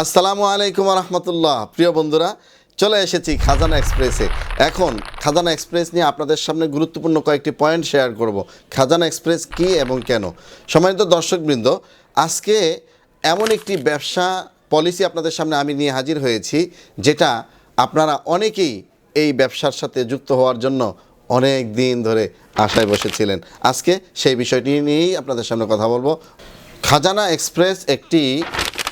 আসসালামু আলাইকুম রহমতুল্লাহ প্রিয় বন্ধুরা, চলে এসেছি খাজানা এক্সপ্রেসে। এখন খাজানা এক্সপ্রেস নিয়ে আপনাদের সামনে গুরুত্বপূর্ণ কয়েকটি পয়েন্ট শেয়ার করব। খাজানা এক্সপ্রেস কি এবং কেন? সম্মানিত দর্শকবৃন্দ, আজকে এমন একটি ব্যবসা পলিসি আপনাদের সামনে আমি নিয়ে হাজির হয়েছি, যেটা আপনারা অনেকেই এই ব্যবসার সাথে যুক্ত হওয়ার জন্য অনেক দিন ধরে আশায় বসেছিলেন। আজকে সেই বিষয়টি নিয়েই আপনাদের সামনে কথা বলব। খাজানা এক্সপ্রেস একটি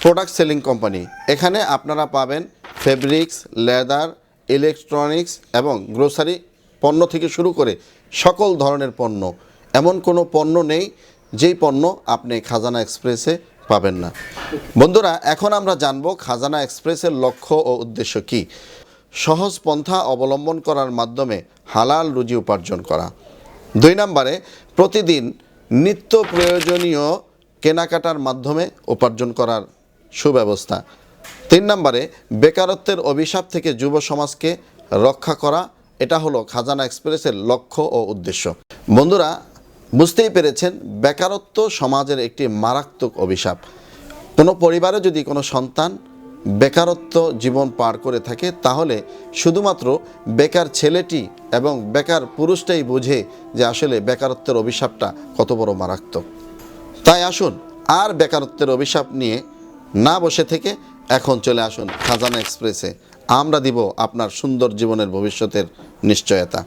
প্রোডাক্ট সেলিং কোম্পানি। এখানে আপনারা পাবেন ফেব্রিক্স, লেদার, ইলেকট্রনিক্স এবং গ্রোসারি পণ্য থেকে শুরু করে সকল ধরনের পণ্য। এমন কোনো পণ্য নেই যেই পণ্য আপনি খাজানা এক্সপ্রেসে পাবেন না। বন্ধুরা, এখন আমরা জানব খাজানা এক্সপ্রেসের লক্ষ্য ও উদ্দেশ্য কী। সহজ পন্থা অবলম্বন করার মাধ্যমে হালাল রুজি উপার্জন করা। দুই নম্বরে, প্রতিদিন নিত্য প্রয়োজনীয় কেনাকাটার মাধ্যমে উপার্জন করার সুব্যবস্থা। তিন নম্বরে, বেকারত্বের অভিশাপ থেকে যুব সমাজকে রক্ষা করা, এটা হলো খাজানা এক্সপ্রেসের লক্ষ্য ও উদ্দেশ্য। বন্ধুরা, বুঝতেই পেরেছেন, বেকারত্ব সমাজের একটি মারাত্মক অভিশাপ। কোনো পরিবারে যদি কোনো সন্তান বেকারত্ব জীবন পার করে থাকে, তাহলে শুধুমাত্র বেকার ছেলেটি এবং বেকার পুরুষটাই বোঝে যে আসলে বেকারত্বের অভিশাপটা কত বড় মারাত্মক। তাই আসুন, আর বেকারত্বের অভিশাপ নিয়ে না বসে থেকে এখন চলে আসুন খাজানা এক্সপ্রেসে। আমরা দিব আপনার সুন্দর জীবনের ভবিষ্যতের নিশ্চয়তা।